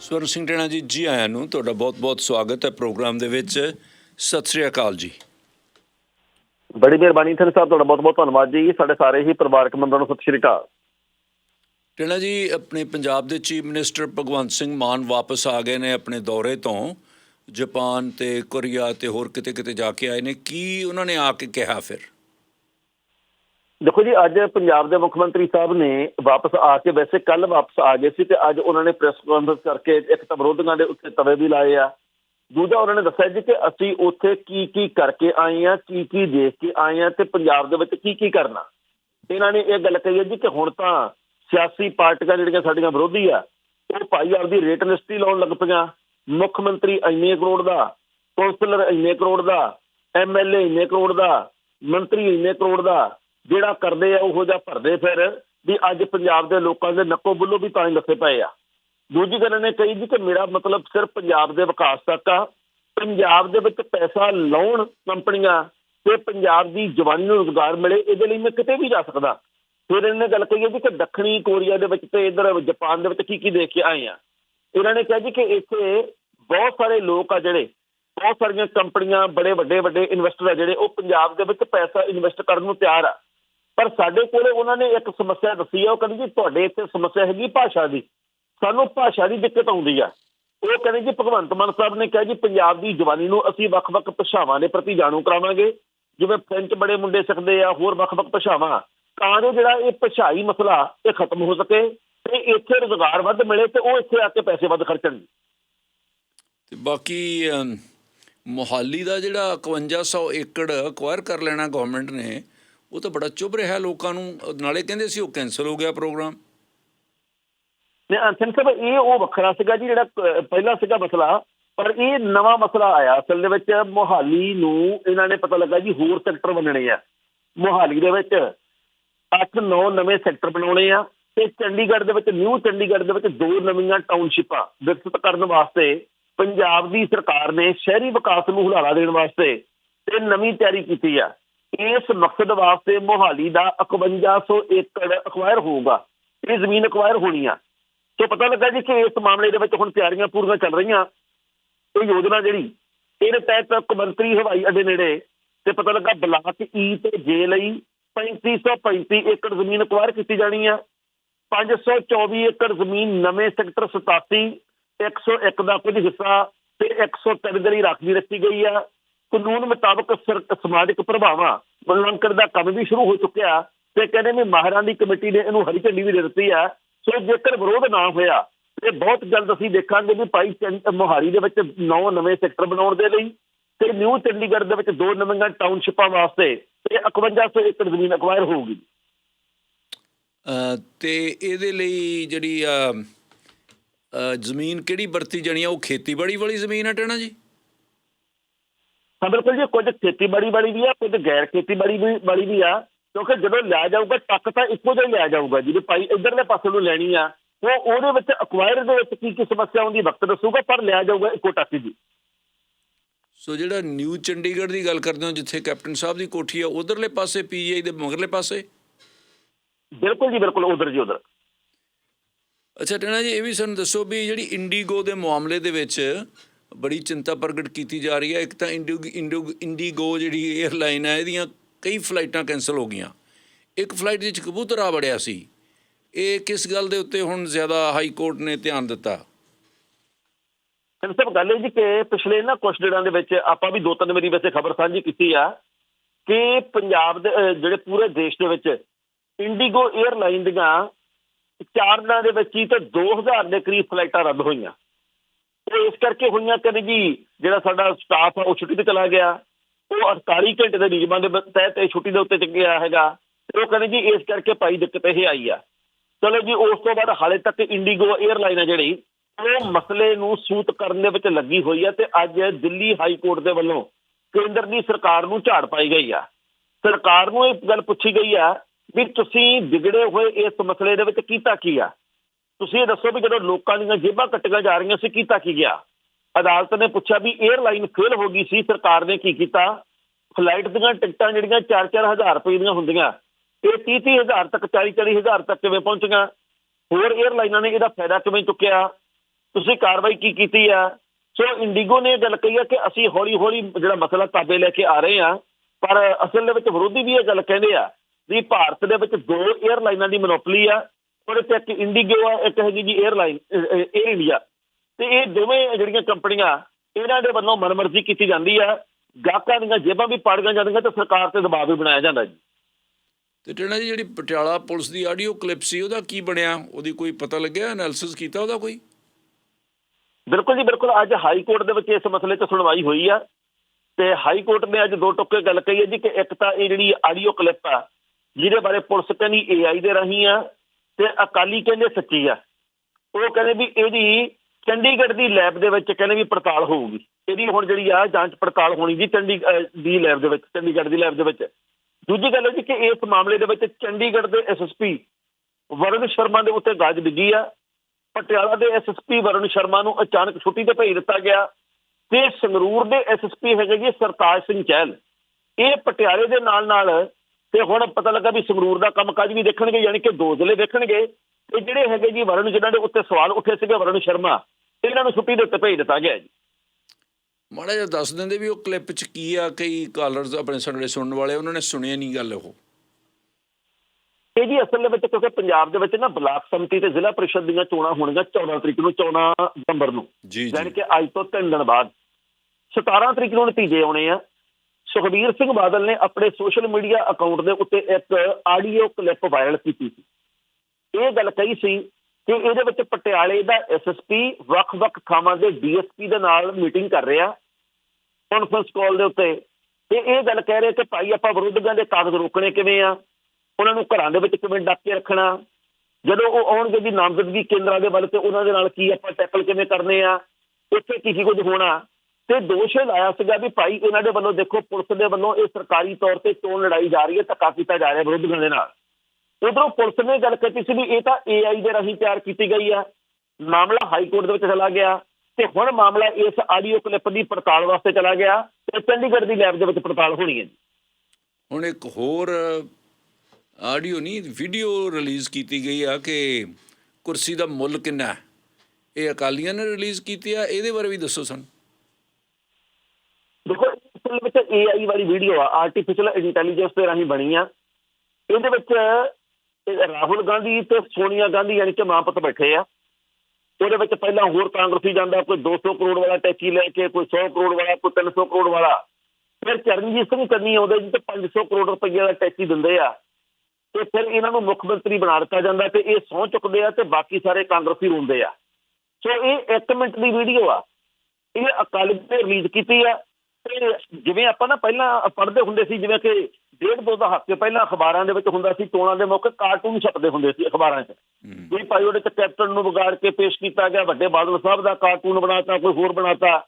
ਸਵਰਨ ਸਿੰਘ ਟੇਣਾ ਜੀ ਜੀ ਆਇਆਂ ਨੂੰ ਤੁਹਾਡਾ ਬਹੁਤ-ਬਹੁਤ ਸਵਾਗਤ ਹੈ ਪ੍ਰੋਗਰਾਮ ਦੇ ਵਿੱਚ। ਸਤਿ ਸ੍ਰੀ ਅਕਾਲ ਜੀ। ਬੜੀ ਮਿਹਰਬਾਨੀ ਥਨ ਸਾਹਿਬ ਤੁਹਾਡਾ ਬਹੁਤ ਬਹੁਤ ਧੰਨਵਾਦ ਜੀ। ਸਾਡੇ ਸਾਰੇ ਹੀ ਪਰਿਵਾਰਕ ਮੈਂਬਰਾਂ ਨੂੰ ਸਤਿ ਸ਼੍ਰੀ ਅਕਾਲ। ਟੇਣਾ ਜੀ ਆਪਣੇ ਪੰਜਾਬ ਦੇ ਚੀਫ ਮਿਨਿਸਟਰ ਭਗਵੰਤ ਸਿੰਘ ਮਾਨ ਵਾਪਸ ਆ ਗਏ ਨੇ ਆਪਣੇ ਦੌਰੇ ਤੋਂ। ਜਾਪਾਨ ਤੇ ਕੋਰੀਆ ਤੇ ਹੋਰ ਕਿਤੇ-ਕਿਤੇ ਜਾ ਕੇ ਆਏ ਨੇ। ਕੀ ਉਹਨਾਂ ਨੇ ਆ ਕੇ ਕਿਹਾ ਫਿਰ? ਦੇਖੋ ਜੀ, ਅੱਜ ਪੰਜਾਬ ਦੇ ਮੁੱਖ ਮੰਤਰੀ ਸਾਹਿਬ ਨੇ ਵਾਪਸ ਆ ਕੇ, ਵੈਸੇ ਕੱਲ ਵਾਪਸ ਆ ਗਏ ਸੀ ਤੇ ਅੱਜ ਉਹਨਾਂ ਨੇ ਪ੍ਰੈਸ ਕਾਨਫਰੰਸ ਕਰਕੇ ਇੱਕ ਤਾਂ ਵਿਰੋਧੀਆਂ ਦੇ ਉੱਤੇ ਤਵੇ ਵੀ ਲਾਏ ਆ। ਦੂਜਾ ਉਹਨਾਂ ਨੇ ਦੱਸਿਆ ਜੀ ਕਿ ਅਸੀਂ ਉੱਥੇ ਕੀ ਕੀ ਕਰਕੇ ਆਏ ਆ, ਕੀ ਕੀ ਦੇਖ ਕੇ ਆਏ ਆ ਤੇ ਪੰਜਾਬ ਦੇ ਵਿੱਚ ਕੀ ਕੀ ਕਰਨਾ। ਇਹਨਾਂ ਨੇ ਇਹ ਗੱਲ ਕਹੀ ਹੈ ਜੀ ਕਿ ਹੁਣ ਤਾਂ ਸਿਆਸੀ ਪਾਰਟੀਆਂ ਜਿਹੜੀਆਂ ਸਾਡੀਆਂ ਵਿਰੋਧੀ ਆ, ਉਹ ਭਾਈ ਆਪਦੀ ਰੇਟ ਲਿਸਟ ਹੀ ਲਾਉਣ ਲੱਗ ਪਈਆਂ। ਮੁੱਖ ਮੰਤਰੀ ਇੰਨੇ ਕਰੋੜ ਦਾ, ਕੌਂਸਲਰ ਇੰਨੇ ਕਰੋੜ ਦਾ ਐਮਐਲਏ ਇੰਨੇ ਕਰੋੜ ਦਾ, ਮੰਤਰੀ ਇੰਨੇ ਕਰੋੜ ਦਾ ਜਿਹੜਾ ਕਰਦੇ ਆ, ਉਹੋ ਜਿਹਾ ਭਰਦੇ ਫਿਰ ਵੀ ਅੱਜ ਪੰਜਾਬ ਦੇ ਲੋਕਾਂ ਦੇ ਨੱਕੋ ਬੁੱਲੋ ਵੀ ਤਾਂ ਹੀ ਲੱਥੇ ਪਏ ਆ। ਦੂਜੀ ਗੱਲ ਨੇ ਕਹੀ ਜੀ ਕਿ ਮੇਰਾ ਮਤਲਬ ਸਿਰਫ ਪੰਜਾਬ ਦੇ ਵਿਕਾਸ ਤੱਕ ਆ। ਪੰਜਾਬ ਦੇ ਵਿੱਚ ਪੈਸਾ ਲਾਉਣ ਕੰਪਨੀਆਂ ਤੇ ਪੰਜਾਬ ਦੀ ਜਵਾਨੀ ਨੂੰ ਰੋਜ਼ਗਾਰ ਮਿਲੇ, ਇਹਦੇ ਲਈ ਮੈਂ ਕਿਤੇ ਵੀ ਜਾ ਸਕਦਾ। ਫਿਰ ਇਹਨੇ ਗੱਲ ਕਹੀ ਹੈ ਜੀ ਕਿ ਦੱਖਣੀ ਕੋਰੀਆ ਦੇ ਵਿੱਚ ਤੇ ਇਧਰ ਜਾਪਾਨ ਦੇ ਵਿੱਚ ਕੀ ਕੀ ਦੇਖ ਕੇ ਆਏ ਆ। ਇਹਨਾਂ ਨੇ ਕਿਹਾ ਜੀ ਕਿ ਇੱਥੇ ਬਹੁਤ ਸਾਰੇ ਲੋਕ ਆ ਜਿਹੜੇ, ਬਹੁਤ ਸਾਰੀਆਂ ਕੰਪਨੀਆਂ, ਬੜੇ ਵੱਡੇ ਵੱਡੇ ਇਨਵੈਸਟਰ ਆ ਜਿਹੜੇ, ਉਹ ਪੰਜਾਬ ਦੇ ਵਿੱਚ ਪੈਸਾ ਇਨਵੈਸਟ ਕਰਨ ਨੂੰ ਤਿਆਰ ਆ। ਪਰ ਸਾਡੇ ਕੋਲੇ ਉਹਨਾਂ ਨੇ ਇੱਕ ਸਮੱਸਿਆ ਦੱਸੀ ਆ, ਉਹ ਕਹਿੰਦੇ ਜੀ ਤੁਹਾਡੇ ਇੱਥੇ ਸਮੱਸਿਆ ਹੈਗੀ ਭਾਸ਼ਾ ਦੀ। ਸਾਨੂੰ ਭਾਸ਼ਾ ਦੀ ਦਿੱਕਤ ਆਉਂਦੀ ਆ। ਉਹ ਕਹਿੰਦੇ ਜੀ ਭਗਵੰਤ ਮਾਨ ਸਾਹਿਬ ਨੇ ਕਿਹਾ ਜੀ ਪੰਜਾਬ ਦੀ ਜਵਾਨੀ ਨੂੰ ਅਸੀਂ ਵੱਖ-ਵੱਖ ਭਾਸ਼ਾਵਾਂ ਦੇ ਪ੍ਰਤੀ ਜਾਣੂ ਕਰਾਵਾਂਗੇ। ਜਿਵੇਂ ਫ੍ਰੈਂਚ ਬੜੇ ਮੁੰਡੇ ਸਿੱਖਦੇ ਆ, ਹੋਰ ਵੱਖ-ਵੱਖ ਭਾਸ਼ਾਵਾਂ। ਤਾਂ ਜੋ ਜਿਹੜਾ ਇਹ ਭਾਸ਼ਾਈ ਮਸਲਾ ਇਹ ਖਤਮ ਹੋ ਸਕੇ ਤੇ ਇੱਥੇ ਰੁਜ਼ਗਾਰ ਵੱਧ ਮਿਲੇ ਤੇ ਉਹ ਇੱਥੇ ਆ ਕੇ ਪੈਸੇ ਵੱਧ ਖਰਚਣ। ਤੇ ਬਾਕੀ ਮੋਹਾਲੀ ਦਾ ਜਿਹੜਾ 5100 ਏਕੜ ਅਕਵਾਇਰ ਕਰ ਲੈਣਾ ਗਵਰਨਮੈਂਟ ਨੇ ਉਹ ਤਾਂ ਬੜਾ ਚੁੱਭ ਰਿਹਾ ਲੋਕਾਂ ਨੂੰ। ਨਾਲੇ ਕਹਿੰਦੇ ਸੀ ਉਹ ਕੈਨਸਲ ਹੋ ਗਿਆ ਪ੍ਰੋਗਰਾਮ। ਨੇ ਅੰਸਨ ਸਾਹਿਬ, ਇਹ ਉਹ ਵੱਖਰਾ ਸੀਗਾ ਜੀ ਜਿਹੜਾ ਪਹਿਲਾ ਸੀਗਾ ਮਸਲਾ, ਪਰ ਇਹ ਨਵਾਂ ਮਸਲਾ ਆਇਆ ਅਸਲ ਦੇ ਵਿੱਚ। ਮੋਹਾਲੀ ਨੂੰ ਇਹਨਾਂ ਨੇ ਪਤਾ ਲੱਗਾ ਜੀ ਹੋਰ ਸੈਕਟਰ ਬਣਨੇ ਆ। ਮੋਹਾਲੀ ਦੇ ਵਿੱਚ 8-9 ਨਵੇਂ ਸੈਕਟਰ ਬਣਾਉਣੇ ਆ ਤੇ ਚੰਡੀਗੜ੍ਹ ਦੇ ਵਿੱਚ, ਨਿਊ ਚੰਡੀਗੜ੍ਹ ਦੇ ਵਿੱਚ ਦੋ ਨਵੀਆਂ ਟਾਊਨਸ਼ਿਪਾਂ ਵਿਕਸਿਤ ਕਰਨ ਵਾਸਤੇ ਪੰਜਾਬ ਦੀ ਸਰਕਾਰ ਨੇ ਸ਼ਹਿਰੀ ਵਿਕਾਸ ਨੂੰ ਹੁਲਾਰਾ ਦੇਣ ਵਾਸਤੇ ਤੇ ਨਵੀਂ ਤਿਆਰੀ ਕੀਤੀ ਆ। ਇਸ ਮਕਸਦ ਵਾਸਤੇ ਮੋਹਾਲੀ ਦਾ 5100 ਏਕੜ ਅਕਵਾਇਰ ਹੋਊਗਾ। ਇਹ ਜ਼ਮੀਨ ਅਕਵਾਇਰ ਹੋਣੀ ਆ। ਤੇ ਪਤਾ ਲੱਗਾ ਜੀ ਕਿ ਇਸ ਮਾਮਲੇ ਦੇ ਵਿੱਚ ਹੁਣ ਤਿਆਰੀਆਂ ਪੂਰੀਆਂ ਚੱਲ ਰਹੀਆਂ। ਇਹ ਯੋਜਨਾ ਜਿਹੜੀ, ਇਹਦੇ ਤਹਿਤ ਕਮੰਤਰੀ ਹਵਾਈ ਅੱਡੇ ਨੇੜੇ, ਤੇ ਪਤਾ ਲੱਗਾ ਬਲਾਕ ਈ ਤੇ ਜੇ ਲਈ 3535 ਏਕੜ ਜ਼ਮੀਨ ਅਕਵਾਇਰ ਕੀਤੀ ਜਾਣੀ ਆ। 524 ਏਕੜ ਜ਼ਮੀਨ ਨਵੇਂ ਸੈਕਟਰ 87 101 ਦਾ ਕੁਝ ਹਿੱਸਾ ਤੇ 103 ਦੇ ਲਈ ਰਾਖਵੀ ਰੱਖੀ ਗਈ ਆ। ਕਾਨੂੰਨ ਮੁਤਾਬਕ ਸਮਾਜਿਕ ਪ੍ਰਭਾਵਾਂ ਮੁਲਾਂਕਣ ਦਾ ਕੰਮ ਵੀ ਸ਼ੁਰੂ ਹੋ ਚੁੱਕਿਆ ਤੇ ਕਹਿੰਦੇ ਵੀ ਮਾਹਿਰਾਂ ਦੀ ਕਮੇਟੀ ਨੇ ਇਹਨੂੰ ਹਰੀ ਝੰਡੀ ਵੀ ਦੇ ਦਿੱਤੀ ਆ। ਸੋ ਜੇਕਰ ਵਿਰੋਧ ਨਾ ਹੋਇਆ ਤੇ ਬਹੁਤ ਜਲਦ ਅਸੀਂ ਦੇਖਾਂਗੇ ਵੀ ਭਾਈ ਚੰਦ- ਮੋਹਾਲੀ ਦੇ ਵਿੱਚ ਨੌ ਨਵੇਂ ਸੈਕਟਰ ਬਣਾਉਣ ਦੇ ਲਈ ਤੇ ਨਿਊ ਚੰਡੀਗੜ੍ਹ ਦੇ ਵਿੱਚ ਦੋ ਨਵੀਆਂ ਟਾਊਨਸ਼ਿਪਾਂ ਵਾਸਤੇ ਤੇ 5100 ਏਕੜ ਜ਼ਮੀਨ ਅਕਵਾਇਰ ਹੋਊਗੀ। ਅ, ਤੇ ਇਹਦੇ ਲਈ ਜਿਹੜੀ ਅ, ਜ਼ਮੀਨ ਕਿਹੜੀ ਵਰਤੀ ਜਾਣੀ ਆ? ਉਹ ਖੇਤੀਬਾੜੀ ਵਾਲੀ ਜ਼ਮੀਨ ਹੈ ਟੇਣਾ ਜੀ? ਹਾਂ ਬਿਲਕੁਲ ਜੀ ਕੁਝ ਖੇਤੀਬਾੜੀ ਵਾਲੀ ਵੀ ਆ ਕੁਝ ਗੈਰ ਖੇਤੀਬਾੜੀ ਵੀ ਵਾਲੀ ਵੀ ਆ ਕਿਉਂਕਿ ਜਦੋਂ ਲਿਆ ਜਾਊਗਾ ਟੱਕ ਤਾਂ ਇੱਕੋ ਜਿਹਾ ਲਿਆ ਜਾਊਗਾ ਜਿਹਦੇ ਭਾਈ ਇਧਰਲੇ ਪਾਸੇ ਨੂੰ ਲੈਣੀ ਆ ਉਹ ਉਹਦੇ ਵਿੱਚ ਅਕਵਾਇਰ ਦੇ ਵਿੱਚ ਕੀ ਕੀ ਸਮੱਸਿਆ ਆਉਂਦੀ ਵਕਤ ਦੱਸੂਗਾ ਪਰ ਲਿਆ ਜਾਊਗਾ ਇੱਕੋ ਟੱਕ ਜੀ। ਸੋ ਜਿਹੜਾ ਨਿਊ ਚੰਡੀਗੜ੍ਹ ਦੀ ਗੱਲ ਕਰਦੇ ਹੋ ਜਿੱਥੇ ਕੈਪਟਨ ਸਾਹਿਬ ਦੀ ਕੋਠੀ ਆ ਉਧਰਲੇ ਪਾਸੇ ਪੀਜੀਆਈ ਦੇ ਮਗਰਲੇ ਪਾਸੇ? ਬਿਲਕੁਲ ਜੀ ਬਿਲਕੁਲ ਉਧਰ ਜੀ ਉਧਰ। ਅੱਛਾ ਟੇਣਾ ਜੀ ਇਹ ਵੀ ਸਾਨੂੰ ਦੱਸੋ ਵੀ ਜਿਹੜੀ ਇੰਡੀਗੋ ਦੇ ਮਾਮਲੇ ਦੇ ਵਿੱਚ ਬੜੀ ਚਿੰਤਾ ਪ੍ਰਗਟ ਕੀਤੀ ਜਾ ਰਹੀ ਹੈ। ਇੱਕ ਤਾਂ ਇੰਡੀਗੋ ਇੰਡੀਗੋ ਇੰਡੀਗੋ ਜਿਹੜੀ 에ਅਰਲਾਈਨ ਹੈ, ਇਹਦੀਆਂ ਕਈ ਫਲਾਈਟਾਂ ਕੈਨਸਲ ਹੋ ਗਈਆਂ। ਇੱਕ ਫਲਾਈਟ ਵਿੱਚ ਕਬੂਤਰ ਆ ਵੜਿਆ ਸੀ। ਇਹ ਕਿਸ ਗੱਲ ਦੇ ਉੱਤੇ ਹੁਣ ਜ਼ਿਆਦਾ ਹਾਈ ਕੋਰਟ ਨੇ ਧਿਆਨ ਦਿੱਤਾ? ਫਿਰ ਸਭ ਗੱਲ ਇਹ ਜੀ ਕਿ ਪਿਛਲੇ ਨਾ ਕੁਝ ਦਿਨਾਂ ਦੇ ਵਿੱਚ ਆਪਾਂ ਵੀ ਦੋ ਤਿੰਨ ਵਾਰੀ ਵੈਸੇ ਖਬਰ ਸਾਂਝੀ ਕੀਤੀ ਆ ਕਿ ਪੰਜਾਬ ਦੇ ਜਿਹੜੇ ਪੂਰੇ ਦੇਸ਼ ਦੇ ਵਿੱਚ ਇੰਡੀਗੋ 에ਅਰਲਾਈਨ ਦੀਆਂ ਚਾਰ ਦਿਨਾਂ ਦੇ ਵਿੱਚ ਹੀ ਤੇ 2000 ਦੇ ਕਰੀਬ ਫਲਾਈਟਾਂ ਰੱਦ ਹੋਈਆਂ। ਉਹ ਇਸ ਕਰਕੇ ਹੋਈਆਂ ਕਿ ਜੀ ਜਿਹੜਾ ਸਾਡਾ ਸਟਾਫ ਆ, ਉਹ ਛੁੱਟੀ ਤੇ ਚਲਾ ਗਿਆ। ਉਹ 48 ਘੰਟੇ ਦੇ ਨਿਯਮਾਂ ਦੇ ਤਹਿਤ ਇਹ ਛੁੱਟੀ ਦੇ ਉੱਤੇ ਚੱਕਿਆ ਹੈਗਾ। ਉਹ ਕਹਿੰਦੇ ਜੀ ਇਸ ਕਰਕੇ ਭਾਈ ਦਿੱਕਤ ਇਹ ਆਈ ਆ। ਚਲੋ ਜੀ, ਉਸ ਤੋਂ ਬਾਅਦ ਹਾਲੇ ਤੱਕ ਇੰਡੀਗੋ 에ਅਰਲਾਈਨ ਆ ਜਿਹੜੀ, ਉਹ ਮਸਲੇ ਨੂੰ ਸੂਤ ਕਰਨ ਦੇ ਵਿੱਚ ਲੱਗੀ ਹੋਈ ਹੈ ਤੇ ਅੱਜ ਦਿੱਲੀ ਹਾਈ ਕੋਰਟ ਦੇ ਵੱਲੋਂ ਕੇਂਦਰ ਦੀ ਸਰਕਾਰ ਨੂੰ ਝਾੜ ਪਾਈ ਗਈ ਆ। ਸਰਕਾਰ ਨੂੰ ਇਹ ਗੱਲ ਪੁੱਛੀ ਗਈ ਆ ਵੀ ਤੁਸੀਂ ਵਿਗੜੇ ਹੋਏ ਇਸ ਮਸਲੇ ਦੇ ਵਿੱਚ ਕੀਤਾ ਕੀ ਆ? ਤੁਸੀਂ ਇਹ ਦੱਸੋ ਵੀ ਜਦੋਂ ਲੋਕਾਂ ਦੀਆਂ ਜੇਬਾਂ ਕੱਟੀਆਂ ਜਾ ਰਹੀਆਂ ਸੀ, ਕੀਤਾ ਕੀ ਗਿਆ? ਅਦਾਲਤ ਨੇ ਪੁੱਛਿਆ ਵੀ 에ਅਰਲਾਈਨ ਫੇਲ ਹੋ ਗਈ ਸੀ, ਸਰਕਾਰ ਨੇ ਕੀ ਕੀਤਾ? ਫਲਾਈਟ ਦੀਆਂ ਟਿਕਟਾਂ ਜਿਹੜੀਆਂ 4-4000 ਰੁਪਏ ਦੀਆਂ ਹੁੰਦੀਆਂ, ਇਹ 30-30000 ਤੱਕ 40-40000 ਤੱਕ ਕਿਵੇਂ ਪਹੁੰਚੀਆਂ? ਹੋਰ 에ਅਰਲਾਈਨਾਂ ਨੇ ਇਹਦਾ ਫਾਇਦਾ ਕਿਵੇਂ ਚੁੱਕਿਆ? ਤੁਸੀਂ ਕਾਰਵਾਈ ਕੀ ਕੀਤੀ ਆ? ਸੋ ਇੰਡੀਗੋ ਨੇ ਗੱਲ ਕਹੀ ਆ ਕਿ ਅਸੀਂ ਹੌਲੀ-ਹੌਲੀ ਜਿਹੜਾ ਮਸਲਾ ਤਾਬੇ ਲੈ ਕੇ ਆ ਰਹੇ ਆ, ਪਰ ਅਸਲ ਦੇ ਵਿੱਚ ਵਿਰੋਧੀ ਵੀ ਇਹ ਗੱਲ ਕਹਿੰਦੇ ਆ ਵੀ ਭਾਰਤ ਦੇ ਵਿੱਚ ਦੋ 에ਅਰਲਾਈਨਾਂ ਦੀ ਮੋਨੋਪੋਲੀ ਆ ਉਹਦੇ ਤੇ ਇੱਕ ਇੰਡੀਗੋ ਆ ਇੱਕ ਹੈਗੀ ਜੀ 에ਅਰਲਾਈਨ 에ਅਰ ਇੰਡੀਆ ਤੇ ਇਹ ਦੋਵੇਂ ਜਿਹੜੀਆਂ ਕੰਪਨੀਆਂ ਇਹਨਾਂ ਦੇ ਵੱਲੋਂ ਮਨਮਰਜ਼ੀ ਕੀਤੀ ਜਾਂਦੀ ਆ। ਗਾਹਕਾਂ ਦੀਆਂ ਜੇਬਾਂ ਵੀ ਪਾੜੀਆਂ ਜਾਂਦੀਆਂ ਤੇ ਸਰਕਾਰ ਤੇ ਦਬਾਅ ਵੀ ਬਣਾਇਆ ਜਾਂਦਾ ਜੀ। ਤੇ ਟਣਾ ਜੀ ਜਿਹੜੀ ਪਟਿਆਲਾ ਪੁਲਿਸ ਦੀ ਆਡੀਓ ਕਲਿੱਪ ਸੀ ਉਹਦਾ ਕੀ ਬਣਿਆ? ਉਹਦੀ ਕੋਈ ਪਤਾ ਲੱਗਿਆ? ਐਨਾਲਿਸਿਸ ਕੀਤਾ ਉਹਦਾ ਕੋਈ? ਬਿਲਕੁਲ ਜੀ ਬਿਲਕੁਲ। ਅੱਜ ਹਾਈ ਕੋਰਟ ਦੇ ਵਿੱਚ ਇਸ ਮਸਲੇ 'ਤੇ ਸੁਣਵਾਈ ਹੋਈ ਆ। ਤੇ ਹਾਈ ਕੋਰਟ ਨੇ ਅੱਜ ਦੋ ਟੁੱਕੇ ਗੱਲ ਕਹੀ ਹੈ ਜੀ ਕਿ ਇੱਕ ਤਾਂ ਇਹ ਜਿਹੜੀ ਆਡੀਓ ਕਲਿੱਪ ਆ ਜਿਹਦੇ ਬਾਰੇ ਪੁਲਿਸ ਕਹਿੰਦੀ ਏਆਈ ਦੇ ਰਾਹੀਂ ਆ। ਤੇ ਅਕਾਲੀ ਕਹਿੰਦੇ ਸੱਚੀ ਆ। ਉਹ ਕਹਿੰਦੇ ਵੀ ਇਹਦੀ ਚੰਡੀਗੜ੍ਹ ਦੀ ਲੈਬ ਦੇ ਵਿੱਚ ਕਹਿੰਦੇ ਵੀ ਪੜਤਾਲ ਹੋਊਗੀ। ਇਹਦੀ ਹੁਣ ਜਿਹੜੀ ਆ ਜਾਂਚ ਪੜਤਾਲ ਹੋਣੀ ਜੀ ਚੰਡੀ ਦੀ ਲੈਬ ਦੇ ਵਿੱਚ, ਚੰਡੀਗੜ੍ਹ ਦੀ ਲੈਬ ਦੇ ਵਿੱਚ। ਦੂਜੀ ਗੱਲ ਹੈ ਜੀ ਕਿ ਇਸ ਮਾਮਲੇ ਦੇ ਵਿੱਚ ਚੰਡੀਗੜ੍ਹ ਦੇ ਐਸਐਸਪੀ ਵਰੁਣ ਸ਼ਰਮਾ ਦੇ ਉੱਤੇ ਗਾਜ ਡਿੱਗੀ ਆ। ਪਟਿਆਲਾ ਦੇ ਐਸਐਸਪੀ ਵਰੁਣ ਸ਼ਰਮਾ ਨੂੰ ਅਚਾਨਕ ਛੁੱਟੀ ਤੇ ਭੇਜ ਦਿੱਤਾ ਗਿਆ। ਤੇ ਸੰਗਰੂਰ ਦੇ ਐਸਐਸਪੀ ਹੈਗੇ ਜੀ ਸਰਤਾਜ ਸਿੰਘ ਚਹਿਲ। ਇਹ ਪਟਿਆਲੇ ਦੇ ਨਾਲ ਨਾਲ ਤੇ ਹੁਣ ਪਤਾ ਲੱਗਾ ਵੀ ਸੰਗਰੂਰ ਦਾ ਕੰਮਕਾਜ ਵੀ ਦੇਖਣਗੇ ਯਾਨੀ ਕਿ ਦੋ ਜ਼ਿਲ੍ਹੇ ਦੇਖਣਗੇ। ਤੇ ਜਿਹੜੇ ਹੈਗੇ ਜੀ ਵਰੁਣ ਜਿਨ੍ਹਾਂ ਦੇ ਉੱਤੇ ਸਵਾਲ ਉੱਠੇ ਸੀਗੇ ਵਰੁਣ ਸ਼ਰਮਾ ਇਹਨਾਂ ਨੂੰ ਛੁੱਟੀ ਦੇ ਉੱਤੇ ਭੇਜ ਦਿੱਤਾ ਗਿਆ ਜੀ। ਮਾੜਾ ਜਿਹਾ ਦੱਸ ਦਿੰਦੇ ਵੀ ਉਹ ਕਲਿੱਪ 'ਚ ਕੀ ਆ ਕਈ ਕਾਲਰਸ ਆਪਣੇ ਸਾਡੇ ਸੁਣਨ ਵਾਲੇ ਉਹਨਾਂ ਨੇ ਸੁਣਿਆ ਨਹੀਂ ਗੱਲ ਉਹ। ਇਹ ਜੀ ਅਸਲ ਦੇ ਵਿੱਚ ਕਿਉਂਕਿ ਪੰਜਾਬ ਦੇ ਵਿੱਚ ਨਾ ਬਲਾਕ ਸੰਮਤੀ ਤੇ ਜ਼ਿਲ੍ਹਾ ਪ੍ਰੀਸ਼ਦ ਦੀਆਂ ਚੋਣਾਂ ਹੋਣਗੀਆਂ 14 ਤਰੀਕ ਨੂੰ 14 ਨਵੰਬਰ ਨੂੰ। ਯਾਨੀ ਕਿ ਅੱਜ ਤੋਂ ਤਿੰਨ ਦਿਨ ਬਾਅਦ। 17 ਤਰੀਕ ਨੂੰ ਨਤੀਜੇ ਆਉਣੇ ਆ। ਸੁਖਬੀਰ ਸਿੰਘ ਬਾਦਲ ਨੇ ਆਪਣੇ ਸੋਸ਼ਲ ਮੀਡੀਆ ਅਕਾਊਂਟ ਦੇ ਉੱਤੇ ਇੱਕ ਆਡੀਓ ਕਲਿੱਪ ਵਾਇਰਲ ਕੀਤੀ ਸੀ। ਇਹ ਗੱਲ ਕਹੀ ਸੀ ਕਿ ਇਹਦੇ ਵਿੱਚ ਪਟਿਆਲੇ ਦਾ ਐਸਐਸਪੀ ਵੱਖ-ਵੱਖ ਥਾਵਾਂ ਦੇ ਡੀਐਸਪੀ ਦੇ ਨਾਲ ਮੀਟਿੰਗ ਕਰ ਰਿਹਾ ਕਾਨਫਰੰਸ ਕਾਲ ਦੇ ਉੱਤੇ। ਤੇ ਇਹ ਗੱਲ ਕਹਿ ਰਹੇ ਕਿ ਭਾਈ ਆਪਾਂ ਵਿਰੋਧੀਆਂ ਦੇ ਕਾਗਜ਼ ਰੋਕਣੇ ਕਿਵੇਂ ਆ? ਉਹਨਾਂ ਨੂੰ ਘਰਾਂ ਦੇ ਵਿੱਚ ਕਿਵੇਂ ਡੱਕ ਕੇ ਰੱਖਣਾ? ਜਦੋਂ ਉਹ ਆਉਣਗੇ ਵੀ ਨਾਮਜ਼ਦਗੀ ਕੇਂਦਰਾਂ ਦੇ ਵੱਲ ਤੇ ਉਹਨਾਂ ਦੇ ਨਾਲ ਕੀ ਆਪਾਂ ਟੈਕਲ ਕਿਵੇਂ ਕਰਨੇ ਆ? ਉੱਥੇ ਕੀ ਕੀ ਕੁਝ ਹੋਣਾ? ਤੇ ਦੋਸ਼ ਇਹ ਲਾਇਆ ਸੀਗਾ ਵੀ ਭਾਈ ਇਹਨਾਂ ਦੇ ਵੱਲੋਂ ਦੇਖੋ ਪੁਲਿਸ ਦੇ ਵੱਲੋਂ ਇਹ ਸਰਕਾਰੀ ਤੌਰ ਤੇ ਚੋਣ ਲੜਾਈ ਜਾ ਰਹੀ ਹੈ, ਧੱਕਾ ਕੀਤਾ ਜਾ ਰਿਹਾ ਵਿਰੋਧੀਆਂ ਦੇ ਨਾਲ। ਉਧਰੋਂ ਪੁਲਿਸ ਨੇ ਗੱਲ ਕੀਤੀ ਸੀ ਵੀ ਇਹ ਤਾਂ ਏਆਈ ਦੇ ਰਾਹੀਂ ਤਿਆਰ ਕੀਤੀ ਗਈ ਆ ਮਾਮਲਾ ਹਾਈ ਕੋਰਟ ਦੇ ਵਿੱਚ ਚਲਾ ਗਿਆ ਤੇ ਹੁਣ ਮਾਮਲਾ ਇਸ ਆਡੀਓ ਕਲਿੱਪ ਦੀ ਪੜਤਾਲ ਵਾਸਤੇ ਚਲਾ ਗਿਆ ਤੇ ਚੰਡੀਗੜ੍ਹ ਦੀ ਲੈਬ ਦੇ ਵਿੱਚ ਪੜਤਾਲ ਹੋਣੀ ਹੈ ਹੁਣ ਇੱਕ ਹੋਰ ਆਡੀਓ ਨਹੀਂ, ਵੀਡੀਓ ਰਿਲੀਜ਼ ਕੀਤੀ ਗਈ ਆ ਕਿ ਕੁਰਸੀ ਦਾ ਮੁੱਲ ਕਿੰਨਾ ਹੈ? ਇਹ ਅਕਾਲੀਆਂ ਨੇ ਰਿਲੀਜ਼ ਕੀਤੀ ਆ, ਇਹਦੇ ਬਾਰੇ ਵੀ ਦੱਸੋ ਸਾਨੂੰ। ਅਸਲ ਵਿੱਚ ਏਆਈ ਵਾਲੀ ਵੀਡੀਓ ਆ ਆਰਟੀਫੀਸ਼ੀਅਲ ਇੰਟੈਲੀਜੈਂਸ ਦੇ ਰਾਹੀਂ ਬਣੀ ਆ। ਇਹਦੇ ਵਿੱਚ ਰਾਹੁਲ ਗਾਂਧੀ ਤੇ ਸੋਨੀਆ ਗਾਂਧੀ ਯਾਨੀ ਕਿ ਮਾਂ ਪੁੱਤ ਬੈਠੇ ਆ। ਉਹਦੇ ਵਿੱਚ ਪਹਿਲਾਂ ਹੋਰ ਕਾਂਗਰਸੀ ਜਾਂਦਾ, ਕੋਈ 200 ਕਰੋੜ ਵਾਲਾ ਟੈਚੀ ਲੈ ਕੇ, ਕੋਈ 100 ਕਰੋੜ ਵਾਲਾ, ਕੋਈ 300 ਕਰੋੜ ਵਾਲਾ। ਫਿਰ ਚਰਨਜੀਤ ਸਿੰਘ ਚੰਨੀ ਆਉਂਦੇ ਜੀ ਤੇ 500 ਕਰੋੜ ਰੁਪਏ ਦਾ ਟੈਚੀ ਦਿੰਦੇ ਆ। ਤੇ ਫਿਰ ਇਹਨਾਂ ਨੂੰ ਮੁੱਖ ਮੰਤਰੀ ਬਣਾ ਦਿੱਤਾ ਜਾਂਦਾ ਤੇ ਇਹ ਸਹੁੰ ਚੁੱਕਦੇ ਆ ਤੇ ਬਾਕੀ ਸਾਰੇ ਕਾਂਗਰਸੀ ਰੋਂਦੇ ਆ। ਸੋ ਇਹ 1 ਮਿੰਟ ਦੀ ਵੀਡੀਓ ਆ। ਇਹ ਅਕਾਲੀ ਦਲ ਨੇ ਰਿਲੀਜ਼ ਕੀਤੀ ਆ। ਤੇ ਜਿਵੇਂ ਆਪਾਂ ਨਾ ਪਹਿਲਾਂ ਪੜ੍ਹਦੇ ਹੁੰਦੇ ਸੀ ਜਿਵੇਂ ਕਿ ਡੇਢ ਦੋ ਦਾ ਹਫ਼ਤੇ ਪਹਿਲਾਂ ਅਖਬਾਰਾਂ ਦੇ ਵਿੱਚ ਹੁੰਦਾ ਸੀ ਚੋਣਾਂ ਦੇ ਮੌਕੇ ਕਾਰਟੂਨ ਛਪਦੇ ਹੁੰਦੇ ਸੀ ਅਖਬਾਰਾਂ 'ਚ। ਕੋਈ ਭਾਈ ਉਹਦੇ 'ਚ ਕੈਪਟਨ ਨੂੰ ਵਿਗਾੜ ਕੇ ਪੇਸ਼ ਕੀਤਾ ਗਿਆ ਵੱਡੇ ਬਾਦਲ ਸਾਹਿਬ ਦਾ ਕਾਰਟੂਨ ਬਣਾਤਾ ਕੋਈ ਹੋਰ ਬਣਾਤਾ।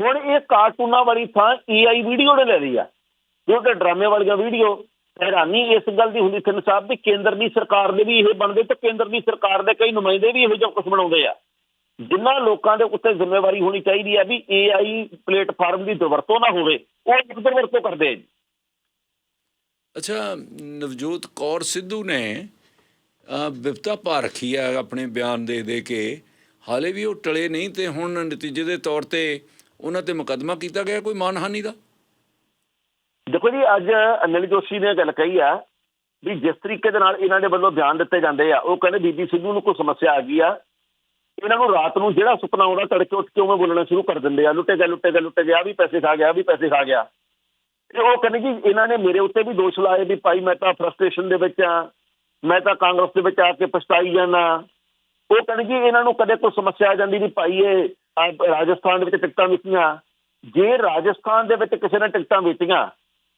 ਹੁਣ ਇਹ ਕਾਰਟੂਨਾਂ ਵਾਲੀ ਥਾਂ ਏਆਈ ਵੀਡੀਓ ਨੇ ਲੈ ਲਈ ਆ। ਜੋ ਕਿ ਡਰਾਮੇ ਵਾਲੀਆਂ ਵੀਡੀਓ। ਹੈਰਾਨੀ ਇਸ ਗੱਲ ਦੀ ਹੁੰਦੀ ਥਿੰਨ ਸਾਹਿਬ ਵੀ ਕੇਂਦਰ ਦੀ ਸਰਕਾਰ ਦੇ ਵੀ ਇਹ ਬਣਦੇ ਤੇ ਕੇਂਦਰ ਦੀ ਸਰਕਾਰ ਦੇ ਕਈ ਨੁਮਾਇੰਦੇ ਵੀ ਇਹੋ ਜਿਹਾ ਕੁਝ ਬਣਾਉਂਦੇ ਆ। ਜਿਨ੍ਹਾਂ ਲੋਕਾਂ ਦੇ ਉੱਤੇ ਜ਼ਿੰਮੇਵਾਰੀ ਹੋਣੀ ਚਾਹੀਦੀ ਹੈ ਵੀ ਏਆਈ ਪਲੇਟਫਾਰਮ ਦੀ ਦੁਰਵਰਤੋਂ ਨਾ ਹੋਵੇ ਉਹ ਦੁਰਵਰਤੋਂ ਕਰਦੇ ਜੀ। ਅੱਛਾ ਨਵਜੋਤ ਕੌਰ ਸਿੱਧੂ ਨੇ ਬਿਪਤਾ ਪਾ ਰੱਖੀ ਆ ਆਪਣੇ ਬਿਆਨ ਦੇ ਦੇ ਕੇ। ਹਾਲੇ ਵੀ ਉਹ ਟਲੇ ਨਹੀਂ ਤੇ ਹੁਣ ਨਤੀਜੇ ਦੇ ਤੌਰ ਤੇ ਉਹਨਾਂ ਤੇ ਮੁਕੱਦਮਾ ਕੀਤਾ ਗਿਆ ਕੋਈ ਮਾਨਹਾਨੀ ਦਾ? ਦੇਖੋ ਜੀ ਅੱਜ ਅਨਿਲ ਜੋਸ਼ੀ ਨੇ ਗੱਲ ਕਹੀ ਆ ਵੀ ਜਿਸ ਤਰੀਕੇ ਦੇ ਨਾਲ ਇਹਨਾਂ ਦੇ ਵੱਲੋਂ ਬਿਆਨ ਦਿੱਤੇ ਜਾਂਦੇ ਆ ਉਹ ਕਹਿੰਦੇ ਬੀਬੀ ਸਿੱਧੂ ਨੂੰ ਕੋਈ ਸਮੱਸਿਆ ਆ ਗਈ ਆ ਇਹਨਾਂ ਨੂੰ ਰਾਤ ਨੂੰ ਜਿਹੜਾ ਸੁਪਨਾ ਆਉਂਦਾ ਤੜਕੇ ਉੱਠ ਕੇ ਉਵੇਂ ਬੋਲਣਾ ਸ਼ੁਰੂ ਕਰ ਦਿੰਦੇ ਆ, ਲੁੱਟੇ ਗਿਆ ਲੁੱਟੇ ਗਿਆ ਲੁੱਟੇ ਗਿਆ ਵੀ ਪੈਸੇ ਖਾ ਗਿਆ ਵੀ ਪੈਸੇ ਖਾ ਗਿਆ। ਤੇ ਉਹ ਕਹਿੰਦੇ ਜੀ ਇਹਨਾਂ ਨੇ ਮੇਰੇ ਉੱਤੇ ਵੀ ਦੋਸ਼ ਲਾਏ ਵੀ ਭਾਈ ਮੈਂ ਤਾਂ ਫਰਸਟ੍ਰੇਸ਼ਨ ਦੇ ਵਿੱਚ ਆ ਮੈਂ ਤਾਂ ਕਾਂਗਰਸ ਦੇ ਵਿੱਚ ਆ ਕੇ ਪਛਤਾਈ ਜਾਣਾ ਉਹ ਕਹਿੰਦੇ ਜੀ ਇਹਨਾਂ ਨੂੰ ਕਦੇ ਕੋਈ ਸਮੱਸਿਆ ਆ ਜਾਂਦੀ ਵੀ ਭਾਈ ਇਹ ਰਾਜਸਥਾਨ ਦੇ ਵਿੱਚ ਟਿਕਟਾਂ ਵਿਕੀਆਂ। ਜੇ ਰਾਜਸਥਾਨ ਦੇ ਵਿੱਚ ਕਿਸੇ ਨੇ ਟਿਕਟਾਂ ਵੇਚੀਆਂ,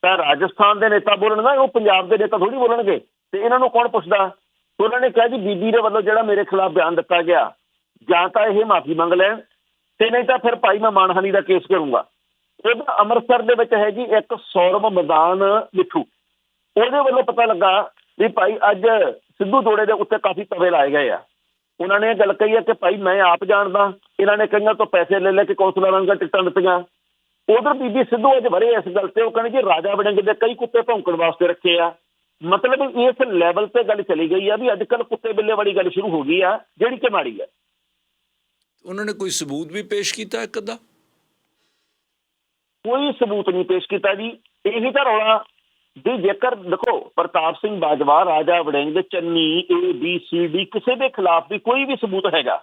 ਤਾਂ ਰਾਜਸਥਾਨ ਦੇ ਨੇਤਾ ਬੋਲਣਗੇ, ਉਹ ਪੰਜਾਬ ਦੇ ਨੇਤਾ ਥੋੜੀ ਬੋਲਣਗੇ। ਤੇ ਇਹਨਾਂ ਨੂੰ ਕੌਣ ਪੁੱਛਦਾ? ਉਹਨਾਂ ਨੇ ਕਿਹਾ ਜੀ ਬੀਬੀ ਦੇ ਵੱਲੋਂ ਜਿਹੜਾ ਮੇਰੇ ਖਿਲਾਫ ਬਿਆਨ ਦਿੱਤਾ ਗਿਆ ਜਾਂ ਤਾਂ ਇਹ ਮਾਫੀ ਮੰਗ ਲੈਣ ਤੇ ਨਹੀਂ ਤਾਂ ਫਿਰ ਭਾਈ ਮੈਂ ਮਾਨਹਾਨੀ ਦਾ ਕੇਸ ਕਰੂੰਗਾ। ਉਹਦਾ ਅੰਮ੍ਰਿਤਸਰ ਦੇ ਵਿੱਚ ਹੈ ਜੀ ਇੱਕ ਸੌਰਵ ਮੈਦਾਨ ਮਿੱਠੂ। ਉਹਦੇ ਵੱਲੋਂ ਪਤਾ ਲੱਗਾ ਵੀ ਭਾਈ ਅੱਜ ਸਿੱਧੂ ਜੋੜੇ ਦੇ ਉੱਤੇ ਕਾਫੀ ਤਵੇ ਲਾਏ ਗਏ ਆ। ਉਹਨਾਂ ਨੇ ਇਹ ਗੱਲ ਕਹੀ ਹੈ ਕਿ ਭਾਈ ਮੈਂ ਆਪ ਜਾਣਦਾ, ਇਹਨਾਂ ਨੇ ਕਈਆਂ ਤੋਂ ਪੈਸੇ ਲੈ ਲੈ ਕੇ ਕੌਂਸਲਰਾਂ ਨੂੰ ਟਿਕਟਾਂ ਦਿੱਤੀਆਂ। ਉਧਰ ਬੀਬੀ ਸਿੱਧੂ ਅੱਜ ਵਰੇ ਇਸ ਗੱਲ ਤੇ, ਉਹ ਕਹਿੰਦੇ ਕਿ ਰਾਜਾ ਵੜਿੰਗ ਦੇ ਕਈ ਕੁੱਤੇ ਭੌਂਕਣ ਵਾਸਤੇ ਰੱਖੇ ਆ। ਮਤਲਬ ਇਸ ਲੈਵਲ ਤੇ ਗੱਲ ਚਲੀ ਗਈ ਆ ਵੀ ਅੱਜ ਕੱਲ ਕੁੱਤੇ ਬਿੱਲੇ ਵਾਲੀ ਗੱਲ ਸ਼ੁਰੂ ਹੋ ਗਈ ਆ, ਜਿਹੜੀ ਕਿ ਮਾੜੀ ਆ। ਉਹਨਾਂ ਨੇ ਕੋਈ ਸਬੂਤ ਵੀ ਪੇਸ਼ ਕੀਤਾ ਇੱਕ ਅੱਧਾ? ਕੋਈ ਸਬੂਤ ਨਹੀਂ ਪੇਸ਼ ਕੀਤਾ ਜੀ। ਇਹੀ ਤਾਂ ਰੌਲਾ ਵੀ ਜੇਕਰ ਦੇਖੋ, Partap Singh Bajwa, Raja Warring, Channi A B C D ਕਿਸੇ ਦੇ ਖਿਲਾਫ ਵੀ ਕੋਈ ਵੀ ਸਬੂਤ ਹੈਗਾ।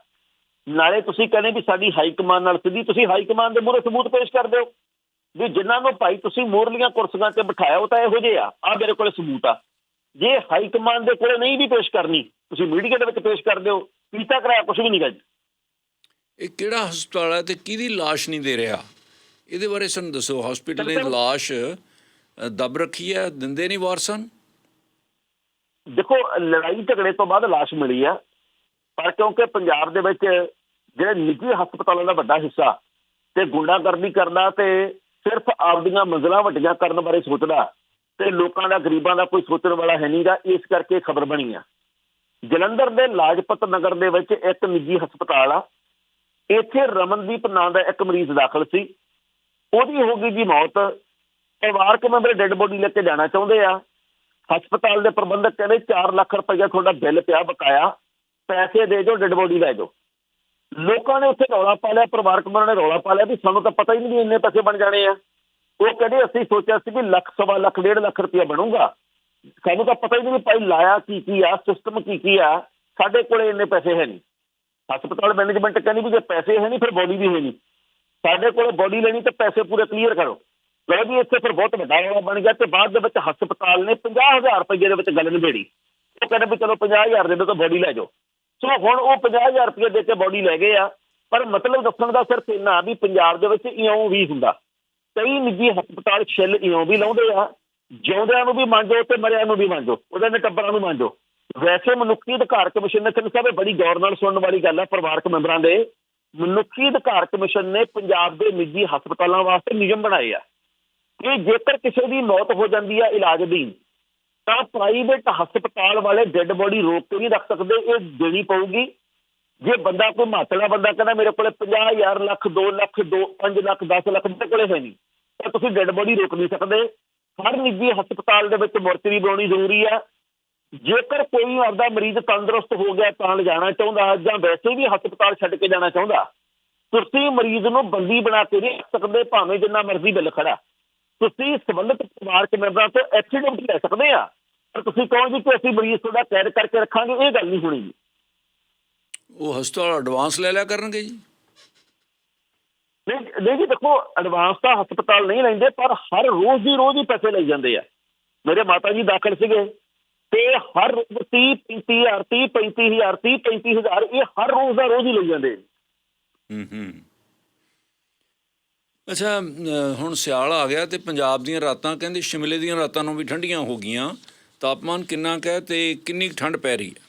ਨਾਲੇ ਤੁਸੀਂ ਕਹਿੰਦੇ ਵੀ ਸਾਡੀ ਹਾਈ ਕਮਾਨ ਨਾਲ ਸਿੱਧੀ, ਤੁਸੀਂ ਹਾਈ ਕਮਾਨ ਦੇ ਮੂਹਰੇ ਸਬੂਤ ਪੇਸ਼ ਕਰ ਦਿਓ ਵੀ ਜਿਨ੍ਹਾਂ ਨੂੰ ਭਾਈ ਤੁਸੀਂ ਮੋਰਲੀਆਂ ਕੁਰਸੀਆਂ ਤੇ ਬਿਠਾਇਆ, ਉਹ ਤਾਂ ਇਹੋ ਜਿਹੇ ਆ। ਆ ਮੇਰੇ ਕੋਲੇ ਸਬੂਤ ਆ। ਜੇ ਹਾਈ ਕਮਾਨ ਦੇ ਕੋਲੇ ਨਹੀਂ ਵੀ ਪੇਸ਼ ਕਰਨੀ, ਤੁਸੀਂ ਮੀਡੀਆ ਦੇ ਵਿੱਚ ਪੇਸ਼ ਕਰ ਦਿਓ ਕੀਤਾ ਕਰਾਇਆ ਕੁਝ ਵੀ ਨਹੀਂ ਗਾ ਇਹ ਕਿਹੜਾ ਹਸਪਤਾਲ ਹੈ ਤੇ ਕਿਹਦੀ ਲਾਸ਼ ਨਹੀਂ ਦੇ ਰਿਹਾ? ਇਹਦੇ ਬਾਰੇ ਸਾਨੂੰ ਦੱਸੋ ਹਸਪੀਟਲ ਨੇ ਅ, ਦੱਬ ਰੱਖੀ ਹੈ ਦਿੰਦੇ ਨਹੀਂ ਵਾਰਸਾਂ? ਦੇਖੋ ਲੜਾਈ ਝਗੜੇ ਤੋਂ ਬਾਅਦ ਲਾਸ਼ ਮਿਲੀ ਆ ਪਰ ਕਿਉਂਕਿ ਪੰਜਾਬ ਦੇ ਵਿੱਚ ਜਿਹੜੇ ਨਿੱਜੀ ਹਸਪਤਾਲਾਂ ਦਾ ਵੱਡਾ ਹਿੱਸਾ ਤੇ ਗੁੰਡਾਗਰਦੀ ਕਰਦਾ ਤੇ ਸਿਰਫ ਆਪਦੀਆਂ ਮੰਜ਼ਲਾਂ ਵੱਡੀਆਂ ਕਰਨ ਬਾਰੇ ਸੋਚਦਾ ਤੇ ਲੋਕਾਂ ਦਾ ਗਰੀਬਾਂ ਦਾ ਕੋਈ ਸੋਚਣ ਵਾਲਾ ਹੈ ਨਹੀਂਗਾ ਇਸ ਕਰਕੇ ਖਬਰ ਬਣੀ ਆ। ਜਲੰਧਰ ਦੇ ਲਾਜਪਤ ਨਗਰ ਦੇ ਵਿੱਚ ਇੱਕ ਨਿੱਜੀ ਹਸਪਤਾਲ ਆ ਇੱਥੇ ਰਮਨਦੀਪ ਨਾਂ ਦਾ ਇੱਕ ਮਰੀਜ਼ ਦਾਖਲ ਸੀ। ਉਹਦੀ ਹੋ ਗਈ ਜੀ ਮੌਤ। ਪਰਿਵਾਰਕ ਮੈਂਬਰ ਡੈੱਡ ਬੋਡੀ ਲੈ ਕੇ ਜਾਣਾ ਚਾਹੁੰਦੇ ਆ। ਹਸਪਤਾਲ ਦੇ ਪ੍ਰਬੰਧਕ ਕਹਿੰਦੇ 4 ਲੱਖ ਰੁਪਈਆ ਤੁਹਾਡਾ ਬਿੱਲ ਪਿਆ, ਬਕਾਇਆ। ਪੈਸੇ ਦੇ ਦਿਓ, ਡੈੱਡ ਬੋਡੀ ਲੈ ਜਾਓ। ਲੋਕਾਂ ਨੇ ਉੱਥੇ ਰੌਲਾ ਪਾ ਲਿਆ, ਪਰਿਵਾਰਕ ਮੈਂਬਰਾਂ ਨੇ ਰੌਲਾ ਪਾ ਲਿਆ ਵੀ ਸਾਨੂੰ ਤਾਂ ਪਤਾ ਹੀ ਨਹੀਂ ਵੀ ਇੰਨੇ ਪੈਸੇ ਬਣ ਜਾਣੇ ਆ। ਉਹ ਕਹਿੰਦੇ ਅਸੀਂ ਸੋਚਿਆ ਸੀ ਵੀ ਲੱਖ, ਸਵਾ ਲੱਖ, ਡੇਢ ਲੱਖ ਰੁਪਇਆ ਬਣੂਗਾ। ਸਾਨੂੰ ਤਾਂ ਪਤਾ ਹੀ ਨਹੀਂ ਵੀ ਭਾਈ ਲਾਇਆ ਕੀ ਕੀ ਆ ਸਿਸਟਮ ਕੀ ਕੀ ਆ। ਸਾਡੇ ਕੋਲੇ ਇੰਨੇ ਪੈਸੇ ਹੈ ਨਹੀਂ। ਹਸਪਤਾਲ ਮੈਨੇਜਮੈਂਟ ਕਹਿੰਦੀ ਵੀ ਜੇ ਪੈਸੇ ਹੈ ਨਹੀਂ, ਫਿਰ ਬੋਡੀ ਵੀ ਹੈ ਨਹੀਂ। ਸਾਡੇ ਕੋਲ ਬੋਡੀ ਲੈਣੀ ਤੇ ਪੈਸੇ ਪੂਰੇ ਕਲੀਅਰ ਕਰੋ। ਲਓ ਜੀ, ਇੱਥੇ ਫਿਰ ਬਹੁਤ ਵੱਡਾ ਰੌਲਾ ਬਣ ਗਿਆ ਤੇ ਬਾਅਦ ਦੇ ਵਿੱਚ ਹਸਪਤਾਲ ਨੇ 50000 ਰੁਪਏ ਦੇ ਵਿੱਚ ਗੱਲ ਨਿਬੇੜੀ। ਉਹ ਕਹਿੰਦੇ ਵੀ ਚਲੋ 50000 ਦੇ ਦਿਓ ਤਾਂ ਬੋਡੀ ਲੈ ਜਾਓ। ਸੋ ਹੁਣ ਉਹ 50000 ਰੁਪਏ ਦੇ ਕੇ ਬੋਡੀ ਲੈ ਗਏ ਆ। ਪਰ ਮਤਲਬ ਦੱਸਣ ਦਾ ਸਿਰਫ ਇੰਨਾ ਵੀ ਪੰਜਾਬ ਦੇ ਵਿੱਚ ਇਉਂ ਵੀ ਹੁੰਦਾ। ਕਈ ਨਿੱਜੀ ਹਸਪਤਾਲ ਛਿੱਲ ਇਉਂ ਵੀ ਲਾਉਂਦੇ ਆ। ਜਿਉਂਦਿਆਂ ਨੂੰ ਵੀ ਮੰਨੋ ਤੇ ਮਰਿਆਂ ਨੂੰ ਵੀ ਮੰਨੋ ਉਹਦੇ ਨੇ ਟੱਬਰਾਂ ਨੂੰ ਮੰਨੋ ਵੈਸੇ ਮਨੁੱਖੀ ਅਧਿਕਾਰ ਕਮਿਸ਼ਨ ਨੇ ਸਿੰਘ ਸਾਹਿਬ ਬੜੀ ਗੌਰ ਨਾਲ ਸੁਣਨ ਵਾਲੀ ਗੱਲ ਹੈ ਪਰਿਵਾਰਕ ਮੈਂਬਰਾਂ ਦੇ। ਮਨੁੱਖੀ ਅਧਿਕਾਰ ਕਮਿਸ਼ਨ ਨੇ ਪੰਜਾਬ ਦੇ ਨਿੱਜੀ ਹਸਪਤਾਲਾਂ ਵਾਸਤੇ ਨਿਯਮ ਬਣਾਏ ਆ ਕਿ ਜੇਕਰ ਕਿਸੇ ਦੀ ਮੌਤ ਹੋ ਜਾਂਦੀ ਆ ਇਲਾਜ ਦੀ ਤਾਂ ਪ੍ਰਾਈਵੇਟ ਹਸਪਤਾਲ ਵਾਲੇ ਡੈੱਡ ਬੋਡੀ ਰੋਕ ਕੇ ਨਹੀਂ ਰੱਖ ਸਕਦੇ, ਇਹ ਦੇਣੀ ਪਊਗੀ। ਜੇ ਬੰਦਾ ਕੋਈ ਮਾਤਲਾ ਬੰਦਾ ਕਹਿੰਦਾ ਮੇਰੇ ਕੋਲੇ 50000 ਲੱਖ 2 ਲੱਖ 2 5 ਲੱਖ 10 ਲੱਖ ਮੇਰੇ ਕੋਲੇ ਹੈ ਨਹੀਂ, ਤਾਂ ਤੁਸੀਂ ਡੈੱਡ ਬੋਡੀ ਰੋਕ ਨਹੀਂ ਸਕਦੇ। ਹਰ ਨਿੱਜੀ ਹਸਪਤਾਲ ਦੇ ਵਿੱਚ ਮੋਰਚਰੀ ਬਣਾਉਣੀ ਜ਼ਰੂਰੀ ਆ। ਜੇਕਰ ਕੋਈ ਆਪਦਾ ਮਰੀਜ਼ ਤੰਦਰੁਸਤ ਹੋ ਗਿਆ ਤਾਂ ਲਿਜਾਣਾ ਚਾਹੁੰਦਾ ਜਾਂ ਵੈਸੇ ਵੀ ਹਸਪਤਾਲ ਛੱਡ ਕੇ ਜਾਣਾ ਚਾਹੁੰਦਾ ਤੁਸੀਂ ਮਰੀਜ਼ ਨੂੰ ਬੰਦੀ ਬਣਾ ਕੇ ਨਹੀਂ ਰੱਖ ਸਕਦੇ ਭਾਵੇਂ ਜਿੰਨਾ ਮਰਜ਼ੀ ਬਿੱਲ ਖੜਾ। ਤੁਸੀਂ ਸੰਬੰਧਿਤ ਪਰਿਵਾਰਕ ਮੈਂਬਰਾਂ ਤੋਂ ਐਕਸੀਡੈਂਟ ਲੈ ਸਕਦੇ ਆ ਪਰ ਤੁਸੀਂ ਕਹੋ ਜੀ ਕਿ ਅਸੀਂ ਮਰੀਜ਼ ਤੁਹਾਡਾ ਕੈਦ ਕਰਕੇ ਰੱਖਾਂਗੇ ਇਹ ਗੱਲ ਨਹੀਂ ਹੋਣੀ ਜੀ। ਉਹ ਹਸਪਤਾਲ ਐਡਵਾਂਸ ਲੈ ਲਿਆ ਕਰਨਗੇ ਜੀ। ਨਹੀਂ ਨਹੀਂ ਜੀ ਦੇਖੋ ਐਡਵਾਂਸ ਤਾਂ ਹਸਪਤਾਲ ਨਹੀਂ ਲੈਂਦੇ ਪਰ ਹਰ ਰੋਜ਼ ਦੀ ਰੋਜ਼ ਹੀ ਪੈਸੇ ਲਈ ਜਾਂਦੇ ਆ। ਮੇਰੇ ਮਾਤਾ ਜੀ ਦਾਖਲ ਸੀਗੇ। ਤੇ ਹਰ ਰੋਜ਼ 30 35000 30 35000 30 35000 ਇਹ ਹਰ ਰੋਜ਼ ਦਾ ਰੋਜ਼ ਹੀ ਲਈ ਜਾਂਦੇ ਹੂੰ ਹੂੰ। ਅੱਛਾ ਹੁਣ ਸਿਆਲ ਆ ਗਿਆ ਤੇ ਪੰਜਾਬ ਦੀਆਂ ਰਾਤਾਂ ਕਹਿੰਦੇ ਸ਼ਿਮਲੇ ਦੀਆਂ ਰਾਤਾਂ ਨੂੰ ਵੀ ਠੰਡੀਆਂ ਹੋ ਗਈਆਂ। ਤਾਪਮਾਨ ਕਿੰਨਾ ਕੁ ਹੈ ਤੇ ਕਿੰਨੀ ਠੰਡ ਪੈ ਰਹੀ ਹੈ?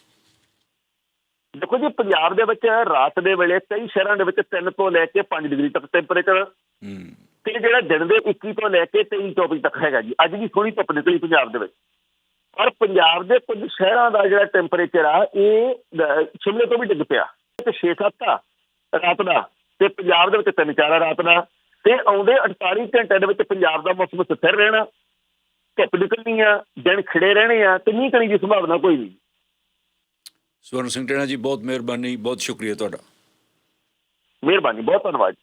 ਦੇਖੋ ਜੀ ਪੰਜਾਬ ਦੇ ਵਿੱਚ ਰਾਤ ਦੇ ਵੇਲੇ ਕਈ ਸ਼ਹਿਰਾਂ ਦੇ ਵਿੱਚ 3 ਤੋਂ ਲੈ ਕੇ 5 ਡਿਗਰੀ ਤੱਕ ਟੈਂਪਰੇਚਰ ਹੂੰ। ਤੇ ਜਿਹੜਾ ਦਿਨ ਦੇ 21 ਤੋਂ ਲੈ ਕੇ 23 24 ਤੱਕ ਹੈਗਾ ਜੀ। ਅੱਜ ਵੀ ਸੋਹਣੀ ਧੁੱਪ ਨਿਕਲੀ ਪੰਜਾਬ ਦੇ ਵਿੱਚ। ਪਰ ਪੰਜਾਬ ਦੇ ਕੁਝ ਸ਼ਹਿਰਾਂ ਦਾ ਜਿਹੜਾ ਟੈਂਪਰੇਚਰ ਆ ਇਹ ਸ਼ਿਮਲੇ ਤੋਂ ਵੀ ਡਿੱਗ ਪਿਆ। ਤੇ 6-7 ਆ ਰਾਤ ਦਾ। ਤੇ ਪੰਜਾਬ ਦੇ ਵਿੱਚ 3-4 ਆ ਰਾਤ ਦਾ। ਤੇ ਆਉਂਦੇ 48 ਘੰਟੇ ਦੇ ਵਿੱਚ ਪੰਜਾਬ ਦਾ ਮੌਸਮ ਸਥਿਰ ਰਹਿਣਾ। ਧੁੱਪ ਨਿਕਲਣੀ ਆ ਦਿਨ ਖਿੜੇ ਰਹਿਣੇ ਆ ਤੇ ਮੀਂਹ ਕਣੀ ਦੀ ਸੰਭਾਵਨਾ ਕੋਈ ਨਹੀਂ। ਸਵਰਨ ਸਿੰਘ ਟੇਣਾ ਜੀ ਬਹੁਤ ਮਿਹਰਬਾਨੀ ਬਹੁਤ ਸ਼ੁਕਰੀਆ ਤੁਹਾਡਾ। ਮਿਹਰਬਾਨੀ ਬਹੁਤ ਧੰਨਵਾਦ